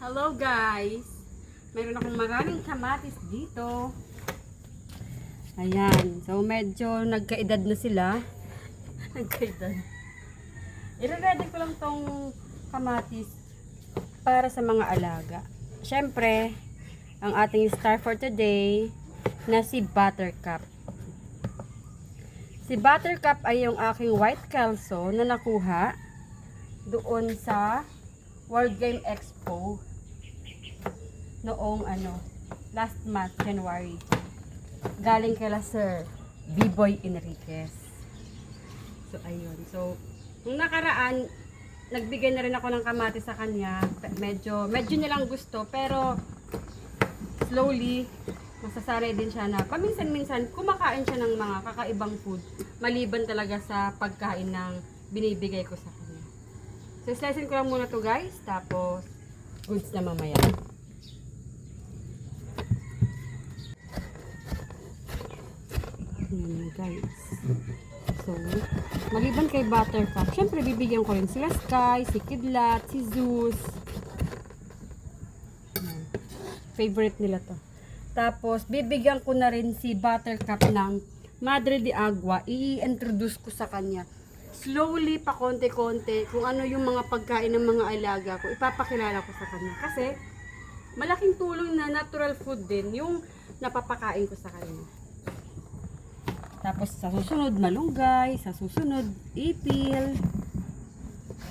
Hello guys! Meron akong maraming kamatis dito. Ayan. So medyo nagkaedad na sila. nagkaedad. I-ready ko lang tong kamatis para sa mga alaga. Siyempre, ang ating star for today na si Buttercup. Si Buttercup ay yung aking white kelso na nakuha doon sa World Game Expo noong ano, last month, January. Galing kila Sir B-Boy Enriquez. So, ayun. So, nung nakaraan, nagbigay na rin ako ng kamatis sa kanya. Medyo, medyo niya lang gusto, pero slowly, masasanay din siya na paminsan-minsan kumakain siya ng mga kakaibang food maliban talaga sa pagkain ng binibigay ko sa kanya. So, slicein ko lang muna to guys, tapos goods na mamaya. Ayan guys. So, maliban kay Buttercup, syempre bibigyan ko rin sila Sky, si Kidlat, si Zeus. Ayan. Favorite nila to. Tapos, bibigyan ko na rin si Buttercup ng Madre de Agua. I-introduce ko sa kanya. Slowly, pa konti-konti, kung ano yung mga pagkain ng mga alaga ko, ipapakilala ko sa kanya. Kasi, malaking tulong na natural food din yung napapakain ko sa kanya. Tapos sa susunod malunggay, sa susunod ipil.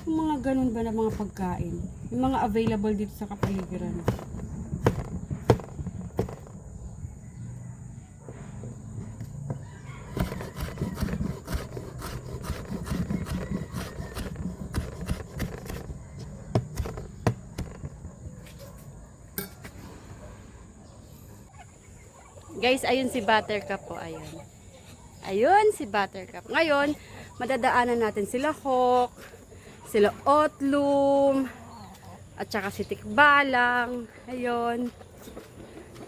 Yung mga ganun ba na mga pagkain. Yung mga available dito sa kapaligiran. Guys, ayun si Buttercup po, ayun. Ayun si Buttercup. Ngayon, madadaanan natin sila Hawk, sila Otlum, at saka si Tikbalang. Ayun.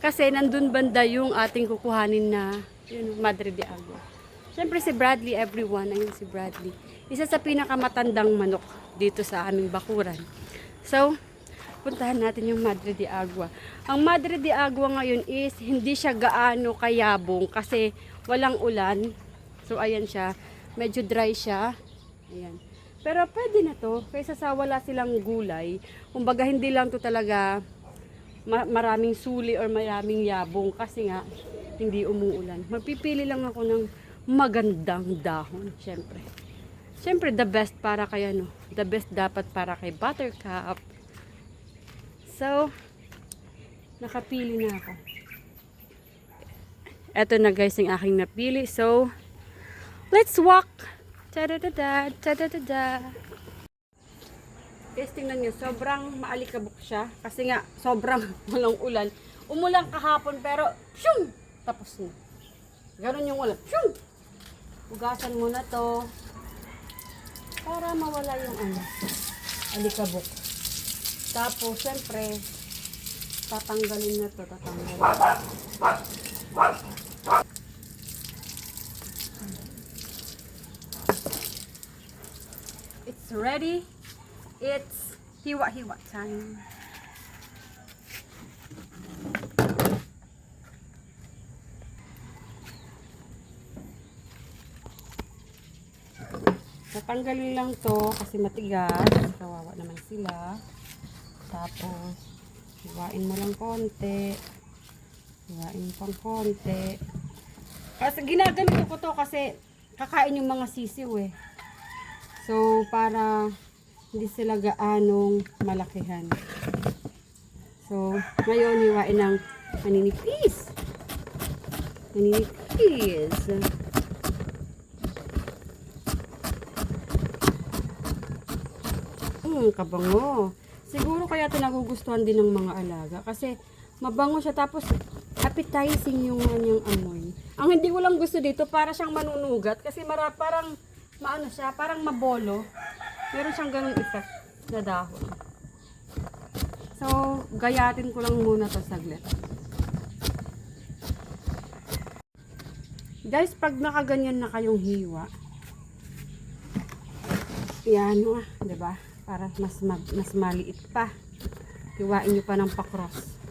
Kasi nandun banda yung ating kukuhanin na yun, Madre de Agua. Siyempre si Bradley, everyone. Ayun si Bradley. Isa sa pinakamatandang manok dito sa aming bakuran. So, puntahan natin yung Madre de Agua. Ang Madre de Agua ngayon is hindi siya gaano kayabong kasi walang ulan. So ayan siya, medyo dry siya. Ayan. Pero pwede na to kaysa sa wala silang gulay. Kumbaga hindi lang to talaga ma- maraming suli or maraming yabong kasi nga hindi umuulan. Mapipili lang ako ng magandang dahon, syempre. Syempre the best para kay ano, the best dapat para kay Buttercup. So, nakapili na ako. Eto na guys yung aking napili. So, let's walk! Ta-da-da-da, ta-da-da-da. Guys, tingnan nyo, sobrang maalikabok siya. Kasi nga, sobrang walang ulan. Umulan kahapon, pero, syung! Tapos na. Ganon yung ulan. Syung! Hugasan mo na to. Para mawala yung ano, alikabok. Tapos, syempre, tatanggalin na to, tatanggalin. It's ready. It's hiwa-hiwa time. Tatanggalin lang to kasi matigas. Kawawa naman sila. Tapos, hiwain mo lang konti. Mo pang konti. Kasi ginaganito ko to kasi kakain yung mga sisiw eh. So, para hindi sila gaanong malakihan. So, ngayon, hiwain ng maninipis. Maninipis. Hmm, kabango. Siguro kaya ito nagugustuhan din ng mga alaga. Kasi mabango siya tapos appetizing yung kanyang amoy. Ang hindi ko lang gusto dito, para siyang manunugat. Kasi mara, parang maano siya, parang mabolo. Meron siyang ganung effect na dahon. So, gayatin ko lang muna to saglit. Guys, pag nakaganyan na kayong hiwa, yan, ah, 'di ba? Para mas mag, mas maliit pa. Hiwain nyo pa ng pakros.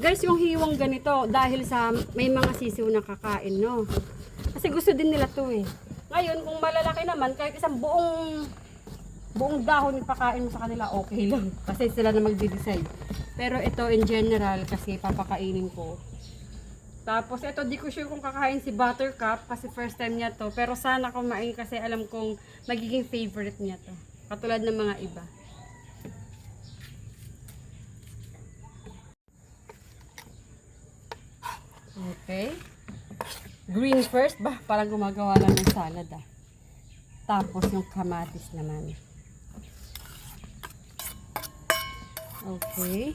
Guys, yung hiwang ganito, dahil sa may mga sisiw na kakain, no? Kasi gusto din nila to eh. Ngayon, kung malalaki naman, kahit isang buong buong dahon pakain mo sa kanila, okay lang. Kasi sila na magde-decide. Pero ito in general, kasi papakainin ko. Tapos ito, di ko sure kung kakain si Buttercup kasi first time niya to. Pero sana kumain kasi alam kong magiging favorite niya to. Katulad ng mga iba. Okay. Green first ba? Parang gumagawa lang ng salad ah. Tapos yung kamatis naman. Okay.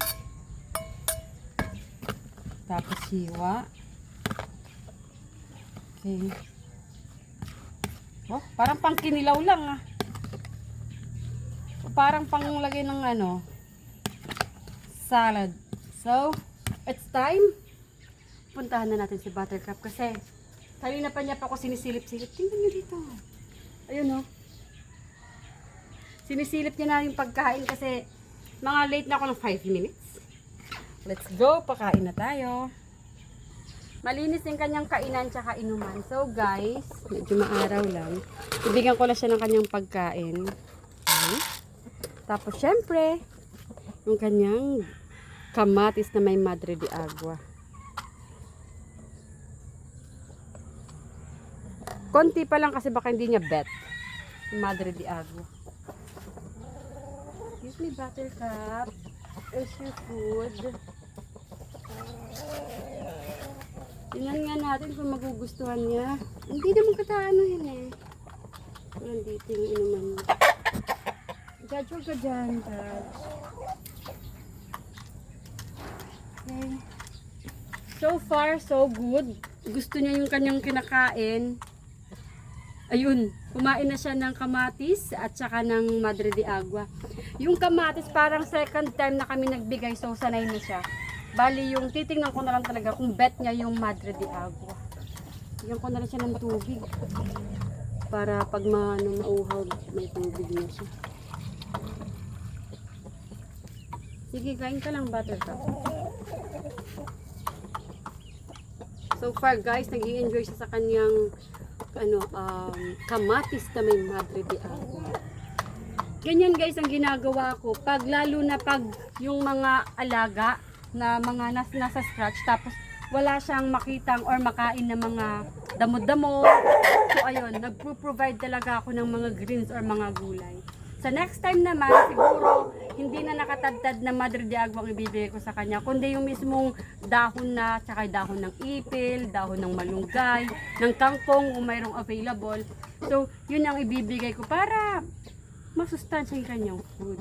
Tapos hiwa. Okay. Oh, parang pang kinilaw lang ah. Parang panglagay ng ano, salad. So, it's time. Puntahan na natin si Buttercup kasi kanina pa niya pa ako sinisilip-silip. Tingnan niyo dito. Ayun oh. Sinisilip niya na yung pagkain kasi mga late na ako ng 5 minutes. Let's go, pakain na tayo. Malinis yung kanyang kainan tsaka inuman. So guys, medyo maaraw lang. Ibigyan ko na siya ng kanyang pagkain. Okay. Tapos syempre, yung kanyang kamatis na may madre de agua. Konti pa lang kasi baka hindi niya bet. Madre de agua. Excuse me, Buttercup. Where's your food? Tingnan nga natin kung magugustuhan niya. Hindi naman kataano yun eh. Walang dito yung inuman niya. Judge, huwag ka dyan, Judge. Okay. So far, so good. Gusto niya yung kanyang kinakain. Ayun, kumain na siya ng kamatis at saka ng madre de agua. Yung kamatis parang second time na kami nagbigay so sanay na siya. Bali yung titingnan ko na lang talaga kung bet niya yung madre de agua. Bigyan ko na lang siya ng tubig. Para pag ma, ano, mauhaw, may tubig na siya. Sige, kain ka lang buttercup. So far guys, nag enjoy siya sa kanyang ano, um, kamatis na may madre de agua. Ganyan guys ang ginagawa ko. Pag lalo na pag yung mga alaga na mga nas, nasa scratch tapos wala siyang makitang or makain ng mga damo-damo. So ayun, nagpo-provide talaga ako ng mga greens or mga gulay. Sa next time naman, siguro hindi na nakatadtad na madre de agua ang ibibigay ko sa kanya, kundi yung mismong dahon na, tsaka dahon ng ipil, dahon ng malunggay, ng kangkong kung mayroong available. So, yun ang ibibigay ko para masustansya yung kanyang food.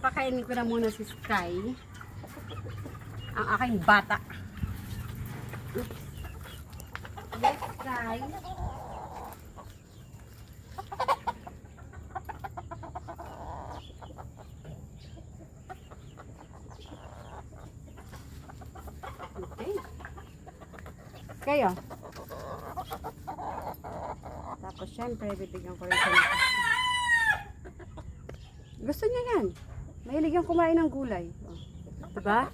Pakainin ko na muna si Sky, ang aking bata. Oops. Yes, Sky. Okay. Kayo. Tapos syempre, bibigyan ko rin ng Gusto niya yan. Mahilig yung kumain ng gulay. Oh. Diba?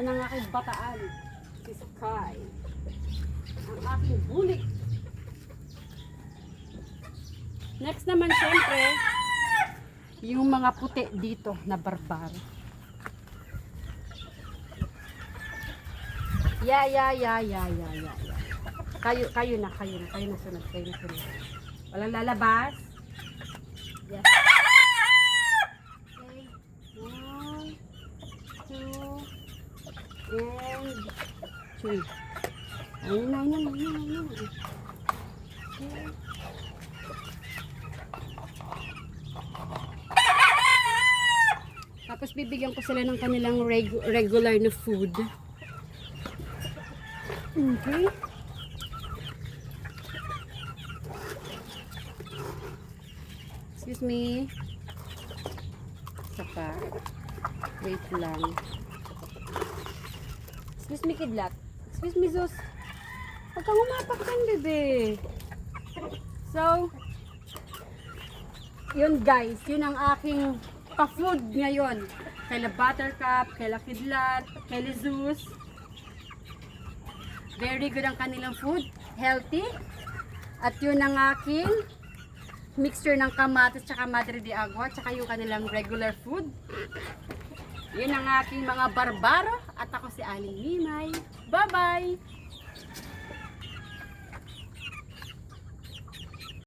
Yan ang aking bataan. Si Sky. Ang aking bulik. Next naman syempre, yung mga puti dito na barbar. Ya, ya, ya, ya, ya, ya. Kayo, kayo na, kayo na, kayo na sunod, kayo na sunod. Walang lalabas. Yes. Okay. One, two, and three. Ayun na, ayun na, ayun na, ayun na. Okay. Tapos bibigyan ko sila ng kanilang reg- regular na food. Okay. Excuse me. Isa pa. Wait lang. Excuse me, kidlat. Excuse me, Zus. Huwag kang umapak dyan, bebe. So, yun guys, yun ang aking pa-food ngayon. Kaila Buttercup, kaila Kidlat, kaila Zeus. Very good ang kanilang food. Healthy. At yun ang aking mixture ng kamatis tsaka madre de agua tsaka yung kanilang regular food. Yun ang aking mga barbaro at ako si Aling Mimay. Bye-bye!